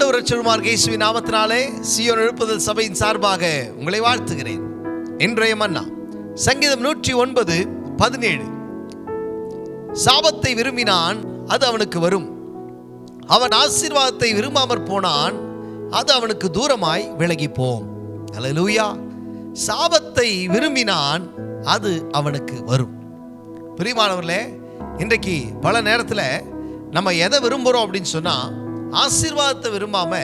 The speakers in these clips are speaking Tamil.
ரட்சருமார் கேசுவி நாமத்தினாலே சியோன் எழுப்புதல் சபையின் சார்பாக உங்களை வாழ்த்துகிறேன். இன்றைய மன்னா சங்கீதம் நூற்றி ஒன்பது பதினேழு. சாபத்தை விரும்பினான் அது அவனுக்கு வரும். அவன் ஆசீர்வாதத்தை விரும்பாமற் போனான் அது அவனுக்கு தூரமாய் விலகி போம் அலலூயா சாபத்தை விரும்பினான் அது அவனுக்கு வரும். பிரியமானவர்களே இன்றைக்கு பல நேரத்தில் நம்ம எதை விரும்புகிறோம் அப்படின்னு சொன்னால் ஆசீர்வாதத்தை விரும்பாம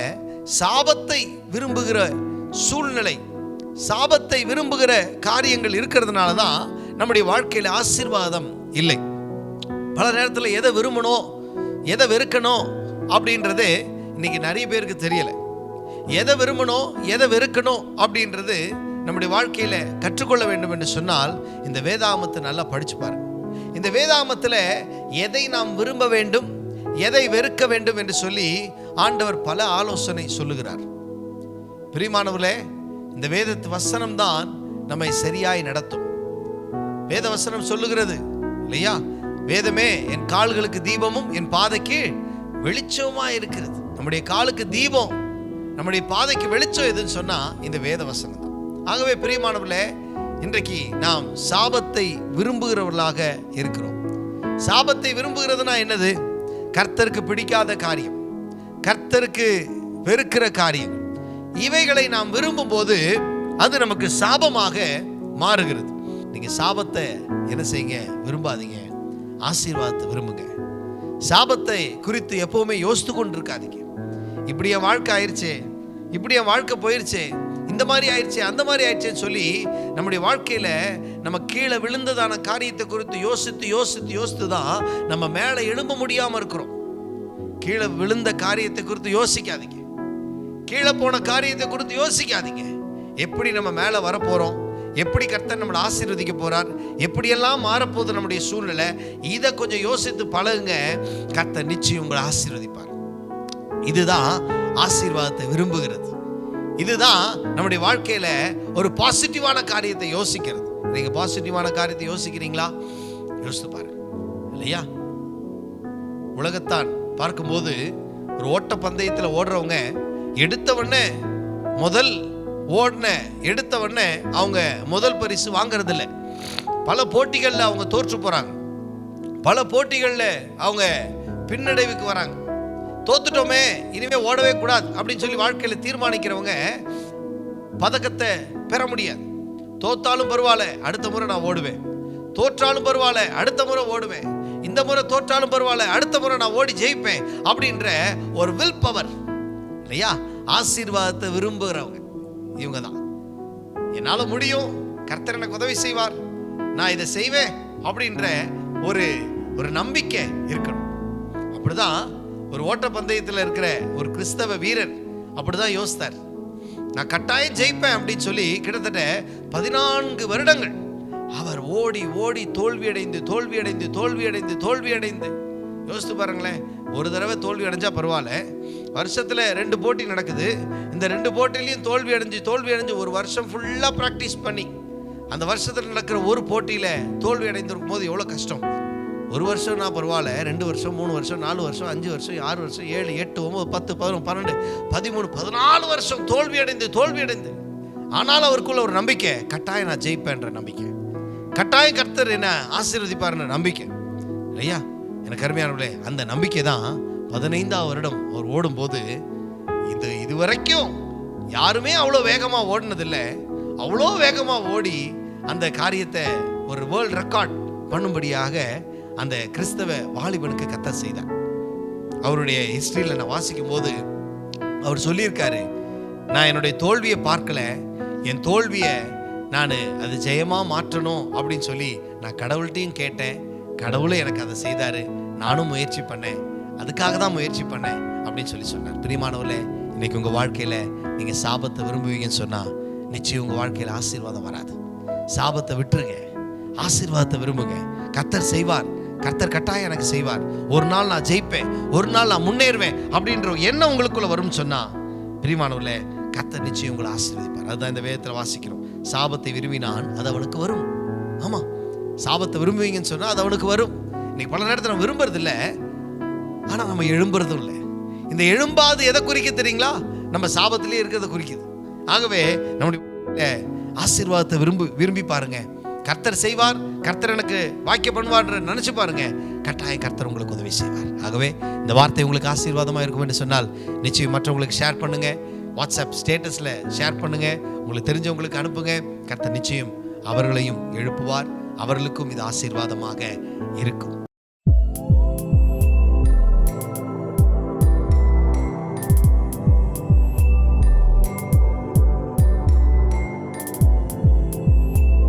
சாபத்தை விரும்புகிற சூழ்நிலை சாபத்தை விரும்புகிற காரியங்கள் இருக்கிறதுனால தான் நம்முடைய வாழ்க்கையில் ஆசீர்வாதம் இல்லை. பல நேரத்தில் எதை விரும்பணும் எதை வெறுக்கணும் அப்படின்றது இன்னைக்கு நிறைய பேருக்கு தெரியலை. எதை விரும்பணும் எதை வெறுக்கணும் அப்படின்றது நம்முடைய வாழ்க்கையில் கற்றுக்கொள்ள வேண்டும் என்று சொன்னால் இந்த வேதாமத்தை நல்லா படிச்சு பாருங்க. இந்த வேதாமத்தில் எதை நாம் விரும்ப வேண்டும் எதை வெறுக்க வேண்டும் என்று சொல்லி ஆண்டவர் பல ஆலோசனை சொல்லுகிறார். பிரிமானவர்களே இந்த வேதத்து வசனம் தான் நம்மை சரியாய் நடத்தும். வேத வசனம் சொல்லுகிறது இல்லையா? வேதமே என் கால்களுக்கு தீபமும் என் பாதைக்கு வெளிச்சமாக இருக்கிறது. நம்முடைய காலுக்கு தீபம் நம்முடைய பாதைக்கு வெளிச்சம் எதுன்னு சொன்னால் இந்த வேத வசனம் தான். ஆகவே பிரியமானவர்களே இன்றைக்கு நாம் சாபத்தை விரும்புகிறவர்களாக இருக்கிறோம். சாபத்தை விரும்புகிறதுனா என்னது? கர்த்தருக்கு பிடிக்காத காரியம் கர்த்தருக்கு வெறுக்கிற காரியம். இவைகளை நாம் விரும்பும் போது அது நமக்கு சாபமாக மாறுகிறது. நீங்க சாபத்தை என்ன செய்யுங்க? விரும்பாதீங்க. ஆசீர்வாதத்தை விரும்புங்க. சாபத்தை குறித்து எப்பவுமே யோசித்து கொண்டு இருக்காதீங்க இப்படி என் வாழ்க்கை ஆயிடுச்சு இப்படி என் வாழ்க்கை போயிருச்சே இந்த மாதிரி ஆயிடுச்சே அந்த மாதிரி ஆயிடுச்சேன்னு சொல்லி நம்முடைய வாழ்க்கையில நம்ம கீழே விழுந்ததான காரியத்தை குறித்து யோசித்து யோசித்து யோசித்து தான் நம்ம மேலே எழும்ப முடியாமல் இருக்கிறோம். கீழே விழுந்த காரியத்தை குறித்து யோசிக்காதீங்க. கீழே போன காரியத்தை குறித்து யோசிக்காதீங்க. எப்படி நம்ம மேலே வரப்போகிறோம் எப்படி கர்த்தர் நம்மளை ஆசீர்வதிக்க போகிறார் எப்படியெல்லாம் மாறப்போகுது நம்முடைய சூழ்நிலை? இதை கொஞ்சம் யோசித்து பழகுங்க. கர்த்தர் நிச்சயம் உங்களை ஆசீர்வதிப்பார். இதுதான் ஆசீர்வாதத்தை விரும்புகிறது. இதுதான் நம்முடைய வாழ்க்கையில ஒரு பாசிட்டிவான காரியத்தை யோசிக்கிறது. நீங்க பாசிட்டிவான காரியத்தை யோசிக்கிறீங்களா? யோசித்து பாருங்க. இல்லையா? உலகத்தான் பார்க்கும்போது ஒரு ஓட்ட பந்தயத்தில் ஓடுறவங்க எடுத்தவொடனே முதல் ஓடின எடுத்தவொடனே அவங்க முதல் பரிசு வாங்குறதில்ல. பல போட்டிகளில் அவங்க தோற்று போகிறாங்க பல போட்டிகளில் அவங்க பின்னடைவுக்கு வராங்க. தோத்துட்டோமே இனிமே ஓடவே கூடாது அப்படின்னு சொல்லி வாழ்க்கையில் தீர்மானிக்கிறவங்க பதக்கத்தை பெற முடியாது. தோத்தாலும் பரவாயில்ல அடுத்த முறை நான் ஓடுவேன். தோற்றாலும் பரவாயில்ல அடுத்த முறை ஓடுவேன். இந்த முறை தோற்றாலும் பரவாயில்ல அடுத்த முறை நான் ஓடி ஜெயிப்பேன் அப்படின்ற ஒரு வில் பவர் இல்லையா? ஆசீர்வாதத்தை விரும்புகிறவங்க இவங்க தான். என்னால் முடியும் கர்த்தர் எனக்கு உதவி செய்வார் நான் இதை செய்வேன் அப்படின்ற ஒரு ஒரு நம்பிக்கை இருக்கணும். அப்படிதான் ஒரு ஓட்டப்பந்தயத்தில் இருக்கிற ஒரு கிறிஸ்தவ வீரர் அப்படிதான் யோசித்தார். நான் கட்டாயம் ஜெயிப்பேன் அப்படின்னு சொல்லி கிட்டத்தட்ட பதினான்கு வருடங்கள் அவர் ஓடி ஓடி தோல்வி அடைந்து தோல்வி அடைந்து தோல்வி அடைந்து தோல்வி அடைந்து யோசித்து பாருங்களேன் ஒரு தடவை தோல்வி அடைஞ்சா பரவாயில்ல. வருஷத்தில் ரெண்டு போட்டி நடக்குது. இந்த ரெண்டு போட்டிலையும் தோல்வி அடைஞ்சு தோல்வி அடைஞ்சு ஒரு வருஷம் ஃபுல்லாக ப்ராக்டிஸ் பண்ணி அந்த வருஷத்தில் நடக்கிற ஒரு போட்டியில் தோல்வி அடைந்திருக்கும் போது எவ்வளோ கஷ்டம்? ஒரு வருஷம் நான் பரவாயில்ல ரெண்டு வருஷம் மூணு வருஷம் நாலு வருஷம் அஞ்சு வருஷம் ஆறு வருஷம் ஏழு எட்டு ஒம்பது பத்து பதினொன்று பன்னெண்டு பதிமூணு பதினாலு வருஷம் தோல்வி அடைந்து தோல்வி அடைந்து ஆனால் அவருக்குள்ள ஒரு நம்பிக்கை கட்டாயம் நான் ஜெயிப்பேன்ற நம்பிக்கை. கட்டாயம் கர்த்தர் என்ன ஆசீர்வதிப்பார்ன்ற நம்பிக்கை. இல்லையா எனக்கு அருமையானவர்களே அந்த நம்பிக்கை தான் பதினைந்தாவது வருடம் அவர் ஓடும்போது இது இது வரைக்கும் யாருமே அவ்வளோ வேகமாக ஓடினதில்லை. அவ்வளோ வேகமாக ஓடி அந்த காரியத்தை ஒரு வேர்ல்ட் ரெக்கார்ட் பண்ணும்படியாக அந்த கிறிஸ்தவ வாலிபனுக்கு கத்த செய்தார். அவருடைய ஹிஸ்டரியில் நான் வாசிக்கும் போது அவர் சொல்லியிருக்காரு நான் என்னுடைய தோல்வியை பார்க்கல என் தோல்வியை நான் அது ஜெயமாக மாற்றணும் அப்படின்னு சொல்லி நான் கடவுள்கிட்டையும் கேட்டேன். கடவுளும் எனக்கு அதை செய்தார். நானும் முயற்சி பண்ணேன். அதுக்காக தான் முயற்சி பண்ணேன் அப்படின்னு சொல்லி சொன்னார். பிரியமானவர்களே இன்னைக்கு உங்கள் வாழ்க்கையில் நீங்கள் சாபத்தை விரும்புவீங்கன்னு சொன்னால் நிச்சயம் உங்கள் வாழ்க்கையில் ஆசீர்வாதம் வராது. சாபத்தை விட்டுருங்க. ஆசீர்வாதத்தை விரும்புங்க. கத்தர் செய்வார். கர்த்தர் கட்டாயம் எனக்கு செய்வார். ஒரு நாள் நான் ஜெயிப்பேன் ஒரு நாள் நான் முன்னேறுவேன் அப்படின்ற எண்ணம் உங்களுக்குள்ள வரும்னு சொன்னா பிரியமானவர்களே கர்த்தர் நிச்சயம் உங்களை ஆசீர்வதிப்பார். அதுதான் இந்த வேதத்தில் வாசிக்கிறோம். சாபத்தை விரும்பினான் அது அவனுக்கு வரும். ஆமா. சாபத்தை விரும்புவீங்கன்னு சொன்னா அது அவனுக்கு வரும். இன்னைக்கு பல நேரத்தில் நம்ம விரும்புறது இல்லை ஆனா நம்ம எழும்புறதும் இல்லை. இந்த எழும்பாது எதை குறிக்க தெரியுங்களா? நம்ம சாபத்திலே இருக்கிறத குறிக்குது. ஆகவே நம்முடைய ஆசீர்வாதத்தை விரும்பி விரும்பி பாருங்கள் கர்த்தர் செய்வார் கர்த்தர் எனக்கு வாக்கிய பண்ணுவார்ன்ற நினைச்சு பாருங்க. கட்டாயம் கர்த்தர் உங்களுக்கு உதவி செய்வார். ஆகவே இந்த வார்த்தை உங்களுக்கு ஆசீர்வாதமாக இருக்கும் என்று சொன்னால் நிச்சயம் மற்றவங்களுக்கு ஷேர் பண்ணுங்க. வாட்ஸ்அப் ஸ்டேட்டஸில் ஷேர் பண்ணுங்க. உங்களுக்கு தெரிஞ்சவங்களுக்கு அனுப்புங்க. கர்த்தர் நிச்சயம் அவர்களையும் எழுப்புவார். அவர்களுக்கும் இது ஆசீர்வாதமாக இருக்கும்.